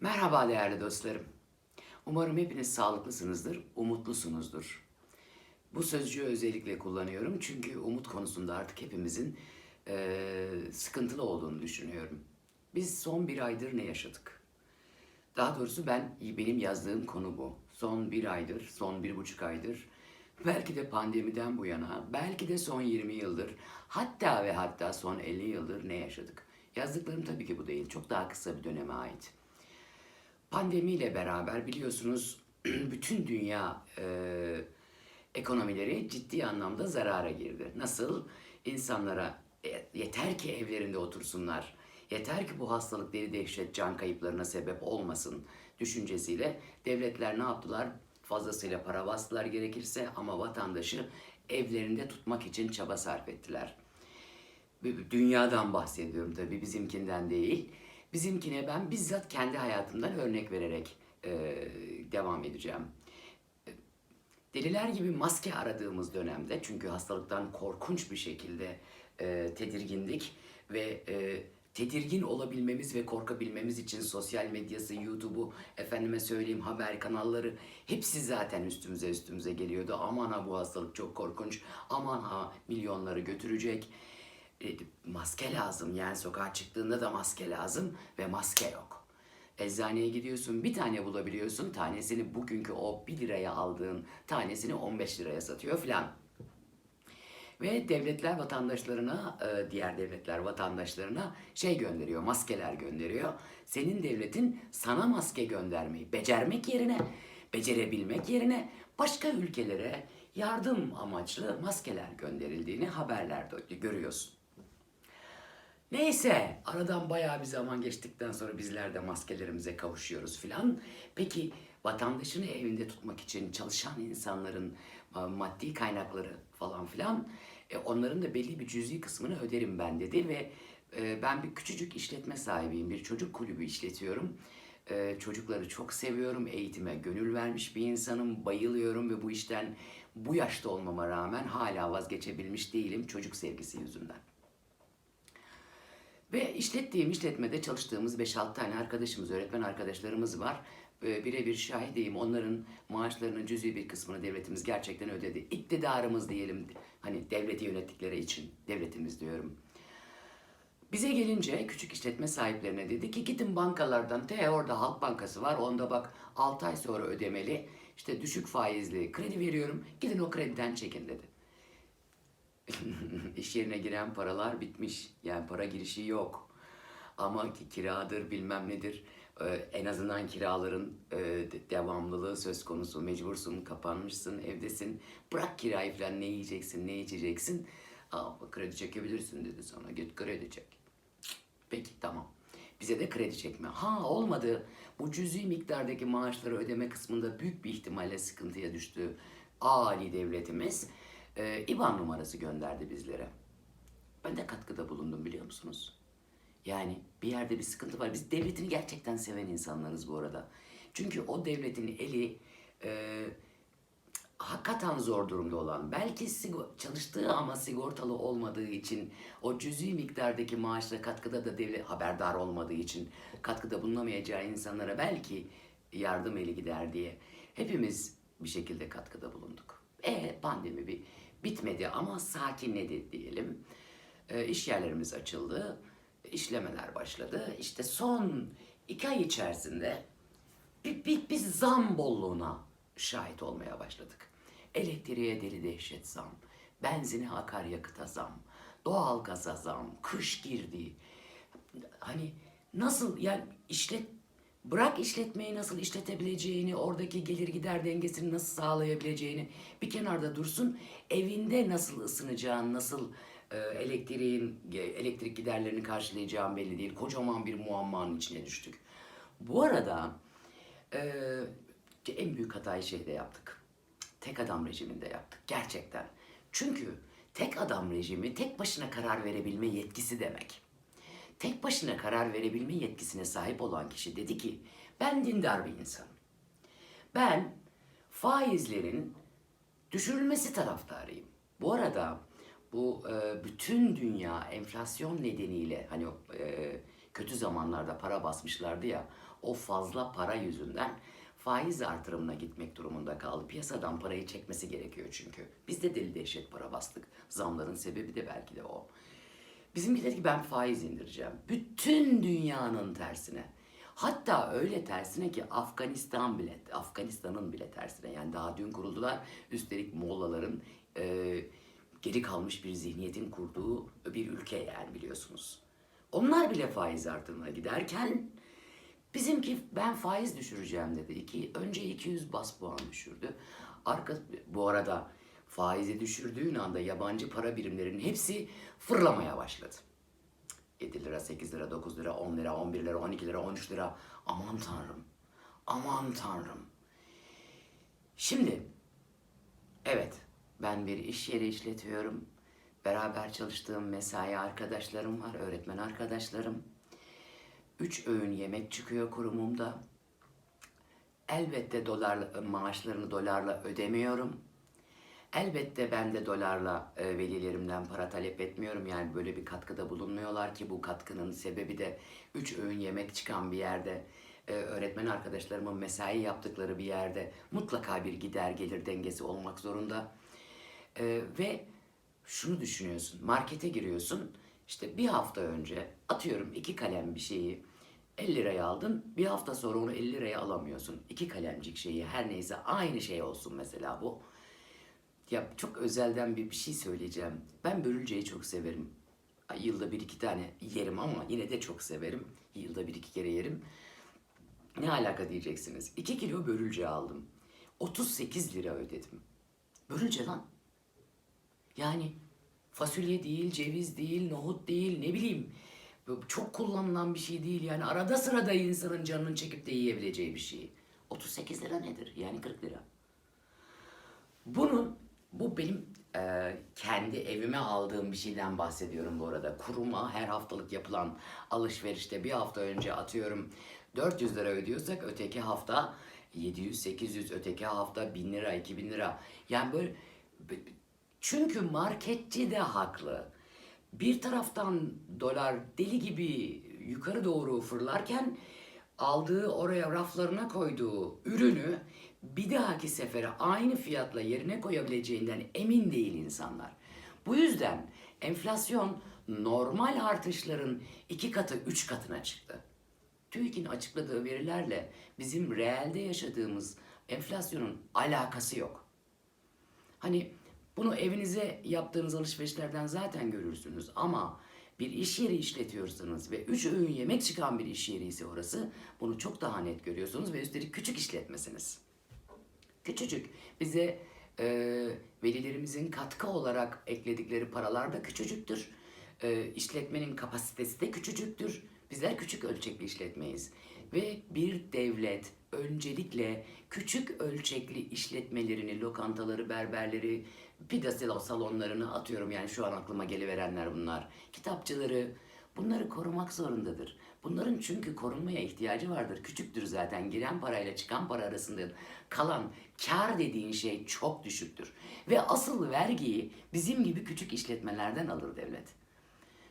Merhaba değerli dostlarım. Umarım hepiniz sağlıklısınızdır, umutlusunuzdur. Bu sözcüğü özellikle kullanıyorum çünkü umut konusunda artık hepimizin eee, sıkıntılı olduğunu düşünüyorum. Biz son bir aydır ne yaşadık? Daha doğrusu ben, benim yazdığım konu bu. Son bir aydır, son bir buçuk aydır, belki de pandemiden bu yana, belki de son 20 yıldır, hatta ve hatta son 50 yıldır ne yaşadık? Yazdıklarım tabii ki bu değil, çok daha kısa bir döneme ait. Pandemiyle beraber biliyorsunuz bütün dünya e, ekonomileri ciddi anlamda zarara girdi. Nasıl? İnsanlara e, yeter ki evlerinde otursunlar, yeter ki bu hastalık deli dehşet can kayıplarına sebep olmasın düşüncesiyle devletler ne yaptılar? Fazlasıyla para bastılar gerekirse ama vatandaşı evlerinde tutmak için çaba sarf ettiler. Dünyadan bahsediyorum tabii bizimkinden değil. Bizimkine ben bizzat kendi hayatımdan örnek vererek e, devam edeceğim. Deliler gibi maske aradığımız dönemde çünkü hastalıktan korkunç bir şekilde e, tedirgindik ve e, tedirgin olabilmemiz ve korkabilmemiz için sosyal medyası, YouTube'u, efendime söyleyeyim haber kanalları hepsi zaten üstümüze üstümüze geliyordu. Aman ha bu hastalık çok korkunç, aman ha milyonları götürecek. E, maske lazım yani sokağa çıktığında da maske lazım ve maske yok. Eczaneye gidiyorsun bir tane bulabiliyorsun tanesini bugünkü o 1 liraya aldığın tanesini 15 liraya satıyor filan. Ve devletler vatandaşlarına, e, diğer devletler vatandaşlarına şey gönderiyor, maskeler gönderiyor. Senin devletin sana maske göndermeyi becermek yerine, becerebilmek yerine başka ülkelere yardım amaçlı maskeler gönderildiğini haberlerde görüyorsun. Neyse aradan bayağı bir zaman geçtikten sonra bizler de maskelerimize kavuşuyoruz filan. Peki vatandaşını evinde tutmak için çalışan insanların maddi kaynakları falan filan e, onların da belli bir cüzi kısmını öderim ben dedi ve e, ben bir küçücük işletme sahibiyim. Bir çocuk kulübü işletiyorum. E, çocukları çok seviyorum. Eğitime gönül vermiş bir insanım. Bayılıyorum ve bu işten bu yaşta olmama rağmen hala vazgeçebilmiş değilim çocuk sevgisi yüzünden. Ve işlettiğim işletmede çalıştığımız 5-6 tane arkadaşımız, öğretmen arkadaşlarımız var. Birebir şahideyim. Onların maaşlarının cüzi bir kısmını devletimiz gerçekten ödedi. İktidarımız diyelim, hani devleti yönettikleri için devletimiz diyorum. Bize gelince küçük işletme sahiplerine dedi ki gidin bankalardan, te orada Halk Bankası var, onda bak 6 ay sonra ödemeli, işte düşük faizli kredi veriyorum, gidin o krediden çekin dedi. İş yerine giren paralar bitmiş. Yani para girişi yok. Ama ki kiradır bilmem nedir. Ee, en azından kiraların e, de- devamlılığı söz konusu. Mecbursun, kapanmışsın, evdesin. Bırak kirayı falan ne yiyeceksin, ne içeceksin. Aa, kredi çekebilirsin dedi sana. Git kredi çek. Peki tamam. Bize de kredi çekme. Ha olmadı. Bu cüzi miktardaki maaşları ödeme kısmında büyük bir ihtimalle sıkıntıya düştü. Ali devletimiz e, IBAN numarası gönderdi bizlere. Ben de katkıda bulundum biliyor musunuz? Yani bir yerde bir sıkıntı var. Biz devletini gerçekten seven insanlarız bu arada. Çünkü o devletin eli e, hakikaten zor durumda olan, belki çalıştığı ama sigortalı olmadığı için, o cüzi miktardaki maaşla katkıda da devlet haberdar olmadığı için katkıda bulunamayacağı insanlara belki yardım eli gider diye hepimiz bir şekilde katkıda bulunduk. E pandemi bir bitmedi ama sakinledi diyelim. E, iş yerlerimiz açıldı, işlemeler başladı. İşte son iki ay içerisinde bir, bir, bir zam bolluğuna şahit olmaya başladık. Elektriğe deli dehşet zam, benzine akaryakıta zam, doğalgaza zam, kış girdi. Hani nasıl yani işlet bırak işletmeyi nasıl işletebileceğini, oradaki gelir gider dengesini nasıl sağlayabileceğini bir kenarda dursun. Evinde nasıl ısınacağın, nasıl e, elektriğin elektrik giderlerini karşılayacağın belli değil. Kocaman bir muammanın içine düştük. Bu arada ee, en büyük hatayı şeyde yaptık. Tek adam rejiminde yaptık. Gerçekten. Çünkü tek adam rejimi tek başına karar verebilme yetkisi demek. Tek başına karar verebilme yetkisine sahip olan kişi dedi ki ben dindar bir insanım. Ben faizlerin düşürülmesi taraftarıyım. Bu arada bu e, bütün dünya enflasyon nedeniyle hani e, kötü zamanlarda para basmışlardı ya o fazla para yüzünden faiz artırımına gitmek durumunda kaldı. Piyasadan parayı çekmesi gerekiyor çünkü. Biz de deli dehşet para bastık. Zamların sebebi de belki de o. Bizim dedi ki ben faiz indireceğim. Bütün dünyanın tersine. Hatta öyle tersine ki Afganistan bile, Afganistan'ın bile tersine. Yani daha dün kuruldular. Üstelik Mollaların e, geri kalmış bir zihniyetin kurduğu bir ülke yani biliyorsunuz. Onlar bile faiz artırımına giderken bizimki ben faiz düşüreceğim dedi. İki, önce 200 bas puan düşürdü. Arka, bu arada faizi düşürdüğün anda yabancı para birimlerinin hepsi fırlamaya başladı. 7 lira, 8 lira, 9 lira, 10 lira, 11 lira, 12 lira, 13 lira. Aman tanrım. Aman tanrım. Şimdi evet ben bir iş yeri işletiyorum. Beraber çalıştığım mesai arkadaşlarım var, öğretmen arkadaşlarım. Üç öğün yemek çıkıyor kurumumda. Elbette dolarla, maaşlarını dolarla ödemiyorum. Elbette ben de dolarla e, velilerimden para talep etmiyorum. Yani böyle bir katkıda bulunmuyorlar ki bu katkının sebebi de üç öğün yemek çıkan bir yerde e, öğretmen arkadaşlarımın mesai yaptıkları bir yerde mutlaka bir gider gelir dengesi olmak zorunda. E, ve şunu düşünüyorsun, markete giriyorsun, işte bir hafta önce atıyorum iki kalem bir şeyi 50 liraya aldın, bir hafta sonra onu 50 liraya alamıyorsun. İki kalemcik şeyi her neyse aynı şey olsun mesela bu. Ya çok özelden bir, bir şey söyleyeceğim. Ben börülceyi çok severim. Yılda bir iki tane yerim ama yine de çok severim. Yılda bir iki kere yerim. Ne alaka diyeceksiniz. 2 kilo börülce aldım. 38 lira ödedim. Börülce lan. Yani fasulye değil, ceviz değil, nohut değil, ne bileyim. Çok kullanılan bir şey değil yani. Arada sırada insanın canının çekip de yiyebileceği bir şey. 38 lira nedir? Yani 40 lira. Bunu, bu benim e, kendi evime aldığım bir şeyden bahsediyorum bu arada. Kuruma her haftalık yapılan alışverişte bir hafta önce atıyorum 400 lira ödüyorsak öteki hafta 700-800 öteki hafta 1000 lira 2000 lira. Yani böyle çünkü marketçi de haklı. Bir taraftan dolar deli gibi yukarı doğru fırlarken aldığı oraya raflarına koyduğu ürünü bir dahaki sefere aynı fiyatla yerine koyabileceğinden emin değil insanlar. Bu yüzden enflasyon normal artışların iki katı, üç katına çıktı. TÜİK'in açıkladığı verilerle bizim reelde yaşadığımız enflasyonun alakası yok. Hani bunu evinize yaptığınız alışverişlerden zaten görürsünüz ama bir iş yeri işletiyorsanız ve üç öğün yemek çıkan bir iş yeri ise orası bunu çok daha net görüyorsunuz ve üstelik küçük işletmesiniz. Küçücük. Bize e, velilerimizin katkı olarak ekledikleri paralar da küçücüktür. E, işletmenin kapasitesi de küçücüktür. Bizler küçük ölçekli işletmeyiz. Ve bir devlet öncelikle küçük ölçekli işletmelerini, lokantaları, berberleri, pide salonlarını atıyorum yani şu an aklıma geliverenler bunlar. Kitapçıları, bunları korumak zorundadır. Bunların çünkü korunmaya ihtiyacı vardır. Küçüktür zaten. Giren parayla çıkan para arasında kalan kar dediğin şey çok düşüktür. Ve asıl vergiyi bizim gibi küçük işletmelerden alır devlet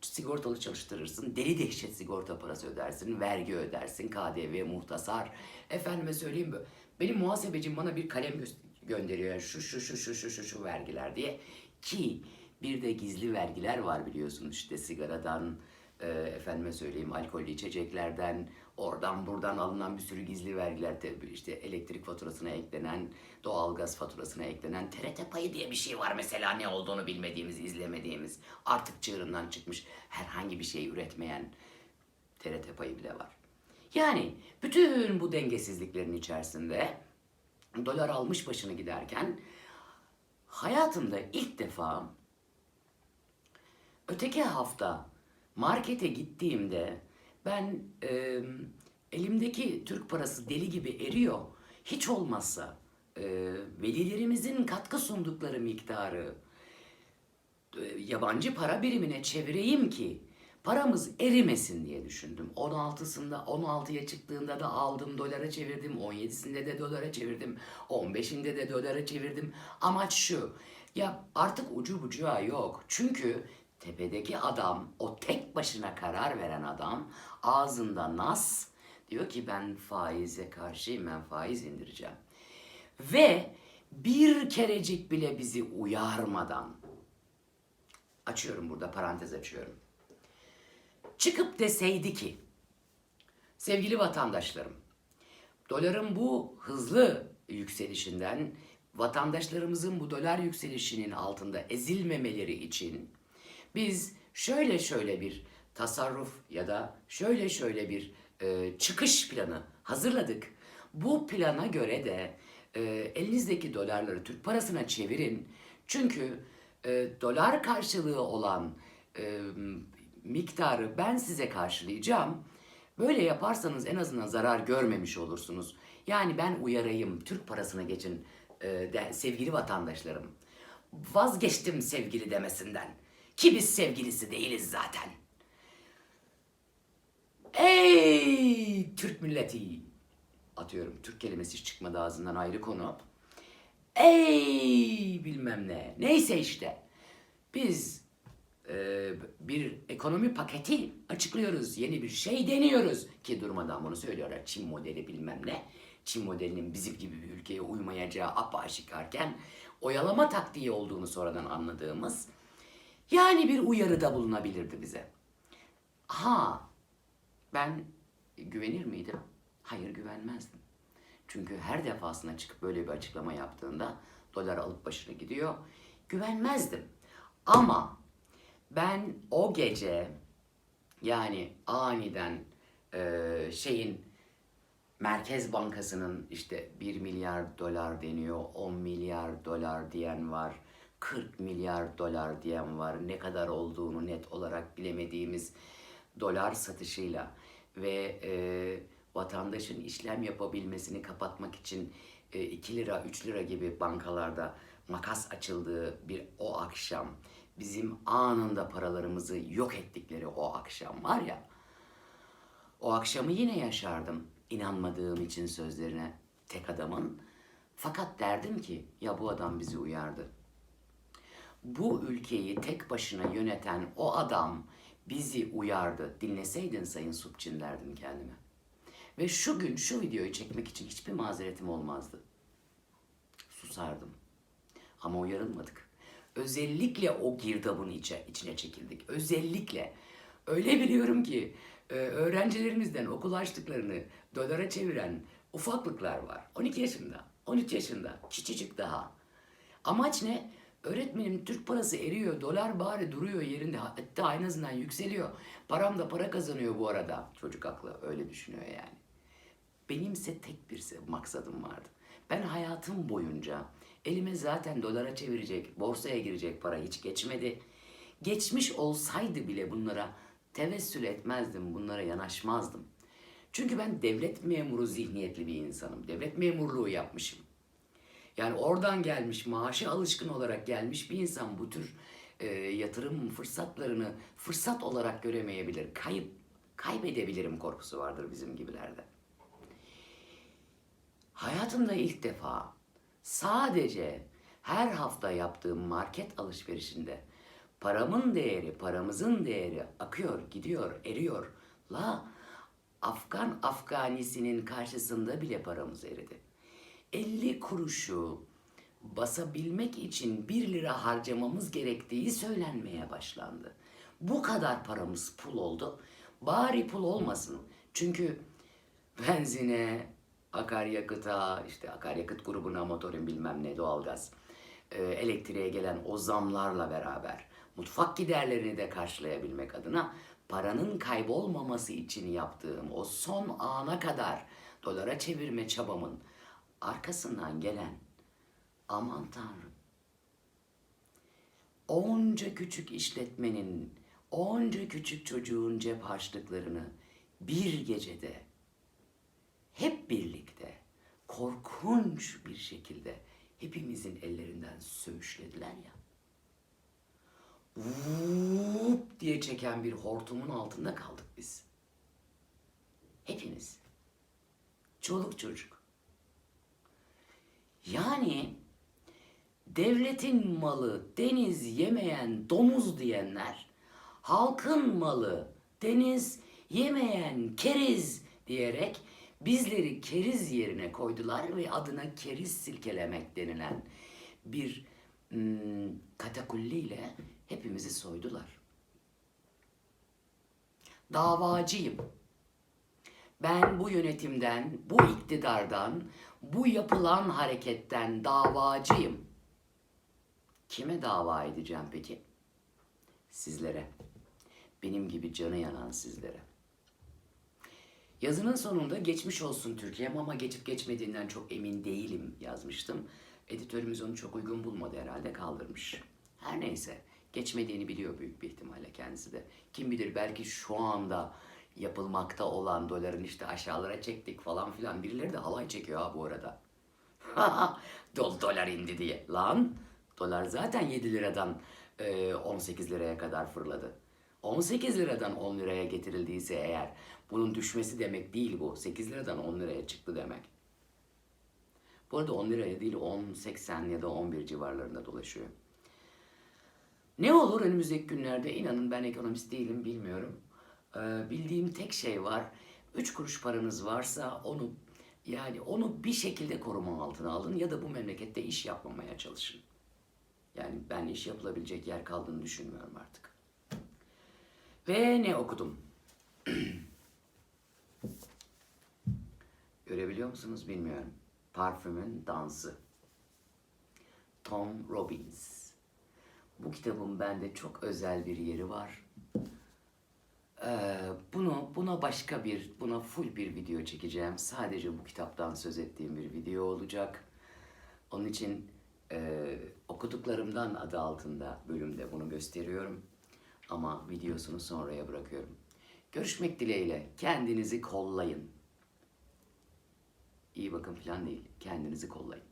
sigortalı çalıştırırsın, deli dehşet sigorta parası ödersin, vergi ödersin, KDV, muhtasar. Efendime söyleyeyim benim muhasebecim bana bir kalem gö- gönderiyor. Yani şu şu şu şu şu şu şu vergiler diye. Ki bir de gizli vergiler var biliyorsunuz. İşte sigaradan, e, efendime söyleyeyim alkollü içeceklerden, oradan buradan alınan bir sürü gizli vergiler. Tabii işte elektrik faturasına eklenen, doğalgaz faturasına eklenen TRT payı diye bir şey var mesela. Ne olduğunu bilmediğimiz, izlemediğimiz, artık çığırından çıkmış herhangi bir şey üretmeyen TRT payı bile var. Yani bütün bu dengesizliklerin içerisinde dolar almış başını giderken hayatımda ilk defa öteki hafta markete gittiğimde ben e, elimdeki Türk parası deli gibi eriyor. Hiç olmazsa e, velilerimizin katkı sundukları miktarı e, yabancı para birimine çevireyim ki paramız erimesin diye düşündüm. 16'sında 16'ya çıktığında da aldım dolara çevirdim. 17'sinde de dolara çevirdim. 15'inde de dolara çevirdim. Amaç şu. Ya artık ucu bucağı yok. Çünkü tepedeki adam, o tek başına karar veren adam ağzında nas, Diyor ki ben faize karşıyım, ben faiz indireceğim. Ve bir kerecik bile bizi uyarmadan, açıyorum burada parantez açıyorum. Çıkıp deseydi ki, sevgili vatandaşlarım, doların bu hızlı yükselişinden, vatandaşlarımızın bu dolar yükselişinin altında ezilmemeleri için biz şöyle şöyle bir tasarruf ya da şöyle şöyle bir e, çıkış planı hazırladık. Bu plana göre de e, elinizdeki dolarları Türk parasına çevirin. Çünkü e, dolar karşılığı olan e, miktarı ben size karşılayacağım. Böyle yaparsanız en azından zarar görmemiş olursunuz. Yani ben uyarayım, Türk parasına geçin e, de, sevgili vatandaşlarım. Vazgeçtim sevgili demesinden. Ki biz sevgilisi değiliz zaten. Ey Türk milleti! Atıyorum Türk kelimesi hiç çıkmadı ağzından ayrı konu. Ey bilmem ne. Neyse işte. Biz e, bir ekonomi paketi açıklıyoruz. Yeni bir şey deniyoruz. Ki durmadan bunu söylüyorlar. Çin modeli bilmem ne. Çin modelinin bizim gibi bir ülkeye uymayacağı apaşikarken oyalama taktiği olduğunu sonradan anladığımız yani bir uyarıda bulunabilirdi bize. Ha ben güvenir miydim? Hayır güvenmezdim. Çünkü her defasında çıkıp böyle bir açıklama yaptığında dolar alıp başına gidiyor. Güvenmezdim. Ama ben o gece yani aniden e, şeyin Merkez Bankası'nın işte 1 milyar dolar deniyor, 10 milyar dolar diyen var, 40 milyar dolar diyen var. Ne kadar olduğunu net olarak bilemediğimiz dolar satışıyla ve e, vatandaşın işlem yapabilmesini kapatmak için e, 2 lira 3 lira gibi bankalarda makas açıldığı bir o akşam bizim anında paralarımızı yok ettikleri o akşam var ya o akşamı yine yaşardım inanmadığım için sözlerine tek adamın. Fakat derdim ki ya bu adam bizi uyardı. Bu ülkeyi tek başına yöneten o adam bizi uyardı. Dinleseydin Sayın Subçin derdim kendime. Ve şu gün şu videoyu çekmek için hiçbir mazeretim olmazdı. Susardım. Ama uyarılmadık. Özellikle o girdabın içe, içine çekildik. Özellikle. Öyle biliyorum ki e, öğrencilerimizden okul açtıklarını dolara çeviren ufaklıklar var. 12 yaşında, 13 yaşında, küçücük daha. Amaç ne? Öğretmenim Türk parası eriyor, dolar bari duruyor yerinde. Hatta en azından yükseliyor. Param da para kazanıyor bu arada. Çocuk aklı öyle düşünüyor yani. Benimse tek bir maksadım vardı. Ben hayatım boyunca elime zaten dolara çevirecek, borsaya girecek para hiç geçmedi. Geçmiş olsaydı bile bunlara tevessül etmezdim, bunlara yanaşmazdım. Çünkü ben devlet memuru zihniyetli bir insanım. Devlet memurluğu yapmışım. Yani oradan gelmiş, maaşı alışkın olarak gelmiş bir insan bu tür e, yatırım fırsatlarını fırsat olarak göremeyebilir. Kayıp, kaybedebilirim korkusu vardır bizim gibilerde. Hayatımda ilk defa sadece her hafta yaptığım market alışverişinde paramın değeri, paramızın değeri akıyor, gidiyor, eriyor. La Afgan Afganisinin karşısında bile paramız eridi. 50 kuruşu basabilmek için 1 lira harcamamız gerektiği söylenmeye başlandı. Bu kadar paramız pul oldu. Bari pul olmasın. Çünkü benzine, akaryakıta, işte akaryakıt grubuna motorun bilmem ne doğalgaz, e, elektriğe gelen o zamlarla beraber mutfak giderlerini de karşılayabilmek adına paranın kaybolmaması için yaptığım o son ana kadar dolara çevirme çabamın arkasından gelen aman tanrım onca küçük işletmenin, onca küçük çocuğun cep harçlıklarını bir gecede korkunç bir şekilde hepimizin ellerinden söğüşlediler ya. Vup diye çeken bir hortumun altında kaldık biz. Hepimiz. Çoluk çocuk. Yani devletin malı deniz yemeyen domuz diyenler, halkın malı deniz yemeyen keriz diyerek bizleri keriz yerine koydular ve adına keriz silkelemek denilen bir hmm, katakulliyle hepimizi soydular. Davacıyım. Ben bu yönetimden, bu iktidardan, bu yapılan hareketten davacıyım. Kime dava edeceğim peki? Sizlere. Benim gibi canı yanan sizlere. Yazının sonunda geçmiş olsun Türkiye'm ama geçip geçmediğinden çok emin değilim yazmıştım. Editörümüz onu çok uygun bulmadı herhalde kaldırmış. Her neyse geçmediğini biliyor büyük bir ihtimalle kendisi de. Kim bilir belki şu anda yapılmakta olan doların işte aşağılara çektik falan filan birileri de halay çekiyor ha bu arada. Dol dolar indi diye. Lan dolar zaten 7 liradan e, 18 liraya kadar fırladı. 18 liradan 10 liraya getirildiyse eğer bunun düşmesi demek değil bu. 8 liradan 10 liraya çıktı demek. Bu arada 10 liraya değil 10.80 ya da 11 civarlarında dolaşıyor. Ne olur önümüzdeki günlerde inanın ben ekonomist değilim bilmiyorum. Ee, bildiğim tek şey var. 3 kuruş paranız varsa onu yani onu bir şekilde koruma altına alın ya da bu memlekette iş yapmamaya çalışın. Yani ben iş yapılabilecek yer kaldığını düşünmüyorum artık. Ve ne okudum? Görebiliyor musunuz bilmiyorum. Parfümün Dansı. Tom Robbins. Bu kitabın bende çok özel bir yeri var. Ee, bunu buna başka bir buna full bir video çekeceğim. Sadece bu kitaptan söz ettiğim bir video olacak. Onun için e, okuduklarımdan adı altında bölümde bunu gösteriyorum. Ama videosunu sonraya bırakıyorum. Görüşmek dileğiyle. Kendinizi kollayın. İyi bakın falan değil. Kendinizi kollayın.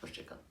Hoşçakalın.